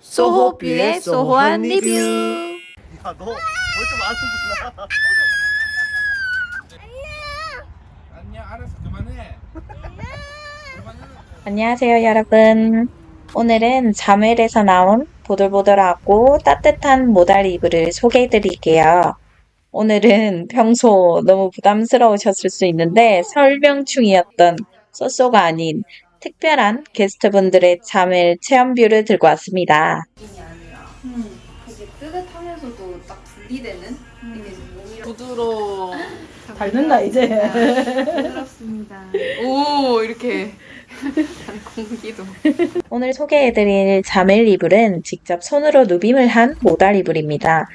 소호뷰의 소호한 리뷰. 야, 너 알았어 그만해 그만해 안녕하세요, 여러분. 오늘은 자멜에서 나온 보들보들하고 따뜻한 모달 이불을 소개해 드릴게요. 오늘은 평소 너무 부담스러우셨을 수 있는데 설명충이었던 쏘쏘가 아닌 특별한 게스트분들의 자멜 체험뷰를 들고 왔습니다. 느낌이 아니라 되게 뜨뜻하면서도 딱 분리되는 몸이랑 부드러워. 닮는다 이제. 부드럽습니다. 오 이렇게 공기도 오늘 소개해드릴 자멜 이불은 직접 손으로 누빔을 한 모달 이불입니다.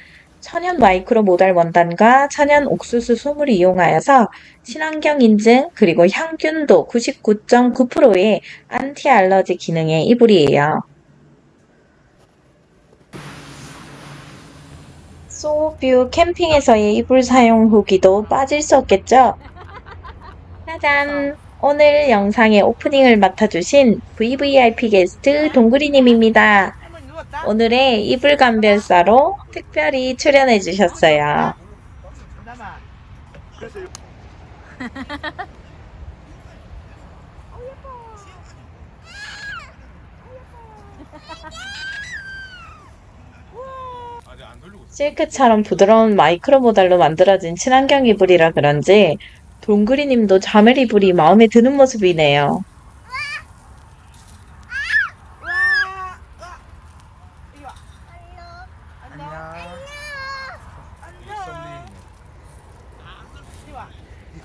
천연 마이크로 모달 원단과 천연 옥수수 솜을 이용하여서 친환경 인증 그리고 향균도 99.9%의 안티 알러지 기능의 이불이에요. 소뷰 캠핑에서의 이불 사용 후기도 빠질 수 없겠죠? 짜잔! 오늘 영상의 오프닝을 맡아주신 VVIP 게스트 동구리님입니다. 오늘의 이불 감별사로 특별히 출연해 주셨어요. 실크처럼 부드러운 마이크로 모달로 만들어진 친환경 이불이라 그런지 동그리님도 자멜 이불이 마음에 드는 모습이네요. 야,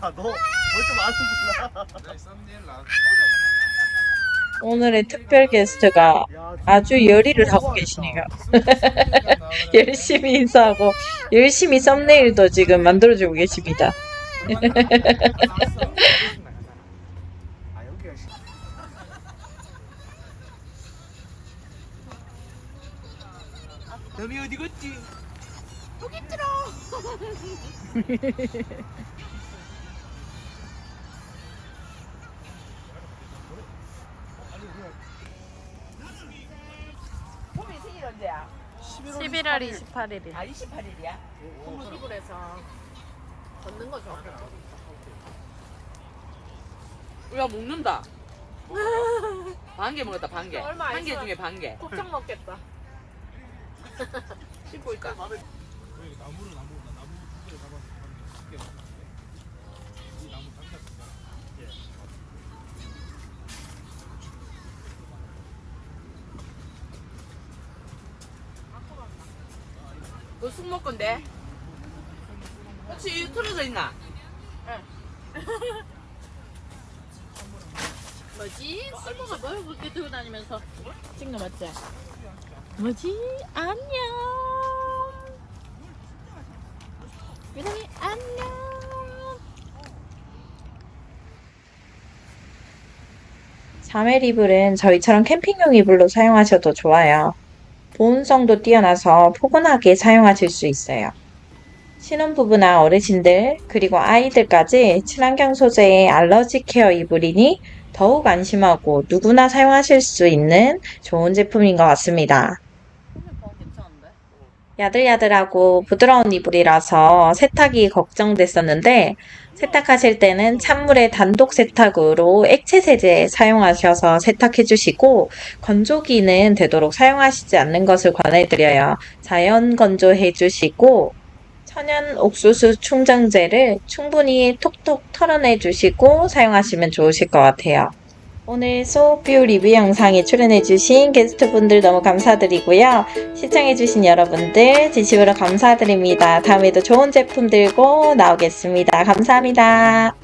너 뭘좀 아는구나. 내 썸네일 나 오늘의 특별 게스트가 야, 아주 열의를 하고 계시네요. 열심히 인사하고 열심히 썸네일도 지금 만들어주고 계십니다. 너미 어디 갔지? 봄이 생일 언제야? 11월 28일이. 아 28일이야? 동물기굴에서 걷는 거죠. 야 먹는다. 반개 먹었다 반 개. 얼마 한개 있어? 중에 반 개. 곱창 먹겠다. 씹고 있다. 나무를 나무 나무 두 개를 잡아서 쉽게 먹었는데 이 나무 당장 너쑥 먹건데? 혹시 이 틀어져 있나? 뭐지? 쓸모가 뭘 그렇게 들고 다니면서 찍는 거 맞지? 뭐지? 안녕. 미동이 안녕. 자멜 이불은 저희처럼 캠핑용 이불로 사용하셔도 좋아요. 보온성도 뛰어나서 포근하게 사용하실 수 있어요. 신혼부부나 어르신들, 그리고 아이들까지 친환경 소재의 알러지 케어 이불이니 더욱 안심하고 누구나 사용하실 수 있는 좋은 제품인 것 같습니다. 야들야들하고 부드러운 이불이라서 세탁이 걱정됐었는데 세탁하실 때는 찬물에 단독 세탁으로 액체 세제 사용하셔서 세탁해 주시고 건조기는 되도록 사용하시지 않는 것을 권해드려요. 자연 건조해 주시고 천연 옥수수 충전재를 충분히 톡톡 털어내 주시고 사용하시면 좋으실 것 같아요. 오늘 소뷰 리뷰 영상에 출연해주신 게스트분들 너무 감사드리고요. 시청해주신 여러분들 진심으로 감사드립니다. 다음에도 좋은 제품 들고 나오겠습니다. 감사합니다.